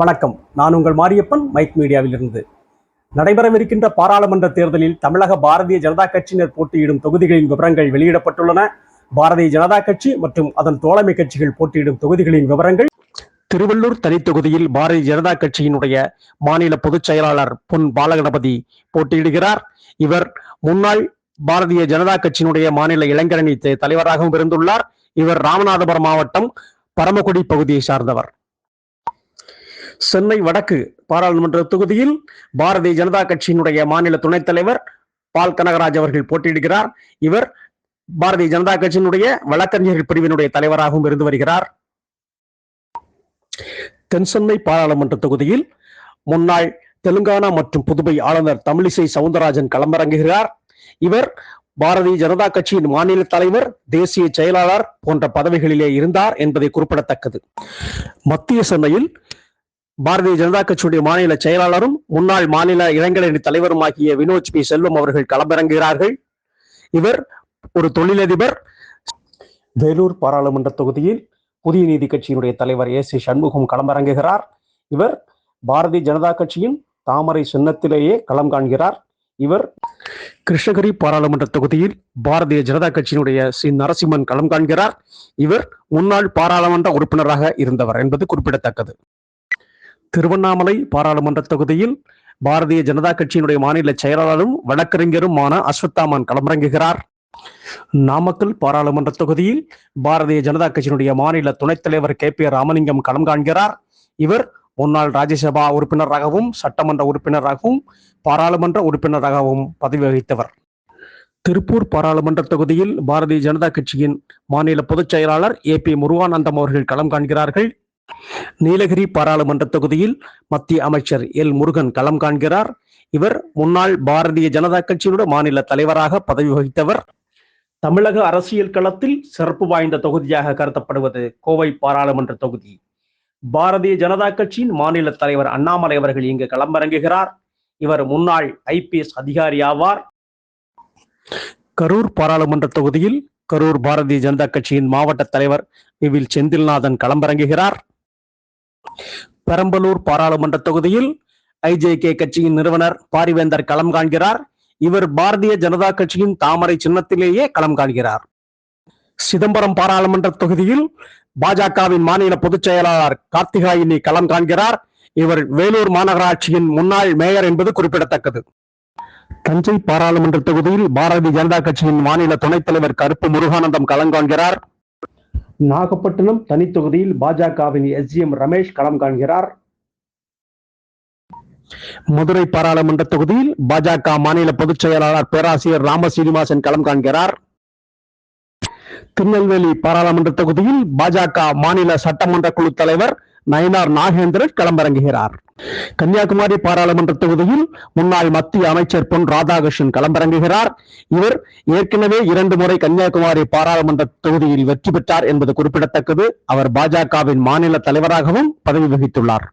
வணக்கம். நான் உங்கள் மாரியப்பன் மைக் மீடியாவிலிருந்து. நடைபெறவிருக்கின்ற பாராளுமன்ற தேர்தலில் தமிழக பாரதிய ஜனதா கட்சியினர் போட்டியிடும் தொகுதிகளின் விவரங்கள் வெளியிடப்பட்டுள்ளன. பாரதிய ஜனதா கட்சி மற்றும் அதன் தோழமை கட்சிகள் போட்டியிடும் தொகுதிகளின் விவரங்கள் திருவள்ளூர் தனித்தொகுதியில் பாரதிய ஜனதா கட்சியினுடைய மாநில பொதுச் செயலாளர் பொன் பாலகணபதி போட்டியிடுகிறார். இவர் முன்னாள் பாரதிய ஜனதா கட்சியினுடைய மாநில இளைஞரணி தலைவராகவும் இருந்துள்ளார் இவர் ராமநாதபுரம் மாவட்டம் பரமக்குடி பகுதியை சார்ந்தவர். சென்னை வடக்கு பாராளுமன்ற தொகுதியில் பாரதிய ஜனதா கட்சியினுடைய மாநில துணைத் தலைவர் பால் கனகராஜ் அவர்கள் போட்டியிடுகிறார். இவர் பாரதிய ஜனதா கட்சியினுடைய வழக்கறிஞர்கள் பிரிவினுடைய தலைவராகவும் இருந்து வருகிறார். தென்சென்னை பாராளுமன்ற தொகுதியில் முன்னாள் தெலுங்கானா மற்றும் புதுவை ஆளுநர் தமிழிசை சவுந்தரராஜன் களமிறங்குகிறார். இவர் பாரதிய ஜனதா கட்சியின் மாநில தலைவர் தேசிய செயலாளர் போன்ற பதவிகளிலே இருந்தார் என்பதை குறிப்பிடத்தக்கது. மத்திய சென்னையில் பாரதிய ஜனதா கட்சியுடைய மாநில செயலாளரும் முன்னாள் மாநில இளைஞரணி தலைவருமாகிய வினோத் பி. செல்வம் அவர்கள் களமிறங்குகிறார்கள். இவர் ஒரு தொழிலதிபர். வேலூர் பாராளுமன்ற தொகுதியில் புதிய நீதி கட்சியினுடைய தலைவர் ஏ. சி. சண்முகம் களமிறங்குகிறார். இவர் பாரதிய ஜனதா கட்சியின் தாமரை சின்னத்திலேயே களம் காண்கிறார். இவர் கிருஷ்ணகிரி பாராளுமன்ற தொகுதியில் பாரதிய ஜனதா கட்சியினுடைய சி. நரசிம்மன் களம் காண்கிறார். இவர் முன்னாள் பாராளுமன்ற உறுப்பினராக இருந்தவர் என்பது குறிப்பிடத்தக்கது. திருவண்ணாமலை பாராளுமன்ற தொகுதியில் பாரதிய ஜனதா கட்சியினுடைய மாநில செயலாளரும் வழக்கறிஞருமான அஸ்வத்தாமன் களமிறங்குகிறார். நாமக்கல் பாராளுமன்ற தொகுதியில் பாரதிய ஜனதா கட்சியினுடைய மாநில துணைத் தலைவர் கே. பி. ராமலிங்கம் களம் காண்கிறார். இவர் முன்னாள் ராஜ்யசபா உறுப்பினராகவும் சட்டமன்ற உறுப்பினராகவும் பாராளுமன்ற உறுப்பினராகவும் பதவி வகித்தவர் திருப்பூர் பாராளுமன்ற தொகுதியில் பாரதிய ஜனதா கட்சியின் மாநில பொதுச் செயலாளர் ஏ. பி. முருகானந்தம் அவர்கள் களம் காண்கிறார்கள். நீலகிரி பாராளுமன்ற தொகுதியில் மத்திய அமைச்சர் எல் முருகன் களம் காண்கிறார். இவர் முன்னாள் பாரதிய ஜனதா கட்சியினுடைய மாநில தலைவராக பதவி வகித்தவர். தமிழக அரசியல் களத்தில் சிறப்பு வாய்ந்த தொகுதியாக கருதப்படுவது கோவை பாராளுமன்ற தொகுதி. பாரதிய ஜனதா கட்சியின் மாநில தலைவர் அண்ணாமலை அவர்கள் இங்கு களமிறங்குகிறார் இவர் முன்னாள் ஐபிஎஸ் அதிகாரி ஆவார். கரூர் பாராளுமன்ற தொகுதியில் கரூர் பாரதிய ஜனதா கட்சியின் மாவட்ட தலைவர் விவில் செந்தில்நாதன் களமிறங்குகிறார் பெரம்பலூர் பாராளுமன்ற தொகுதியில் ஐஜேகே கட்சியின் நிறுவனர் பாரிவேந்தர் களம் காண்கிறார். இவர் பாரதிய ஜனதா கட்சியின் தாமரை சின்னத்திலேயே களம் காண்கிறார். சிதம்பரம் பாராளுமன்ற தொகுதியில் பாஜகவின் மாநில பொதுச் செயலாளர் கார்த்திகாயினி களம் காண்கிறார். இவர் வேலூர் மாநகராட்சியின் முன்னாள் மேயர் என்பது குறிப்பிடத்தக்கது. தஞ்சை பாராளுமன்ற தொகுதியில் பாரதிய ஜனதா கட்சியின் மாநில துணைத் தலைவர் கருப்பு முருகானந்தம் களம் காண்கிறார். நாகப்பட்டினம் தனித்தொகுதியில் பாஜகவின் எஸ் எம் ரமேஷ் களம் காண்கிறார். மதுரை பாராளுமன்ற தொகுதியில் பாஜக மாநில பொதுச் செயலாளர் பேராசிரியர் ராம சீனிவாசன் களம் காண்கிறார். திருநெல்வேலி பாராளுமன்ற தொகுதியில் பாஜக மாநில சட்டமன்ற குழு தலைவர் நயனார் நாகேந்திரன் களமிறங்குகிறார் கன்னியாகுமரி பாராளுமன்ற தொகுதியில் முன்னாள் மத்திய அமைச்சர் பொன் ராதாகிருஷ்ணன் களமிறங்குகிறார். இவர் ஏற்கனவே இரண்டு முறை கன்னியாகுமரி பாராளுமன்ற தொகுதியில் வெற்றி பெற்றார் என்பது குறிப்பிடத்தக்கது. அவர் பாஜகவின் மாநில தலைவராகவும் பதவி வகித்துள்ளார்.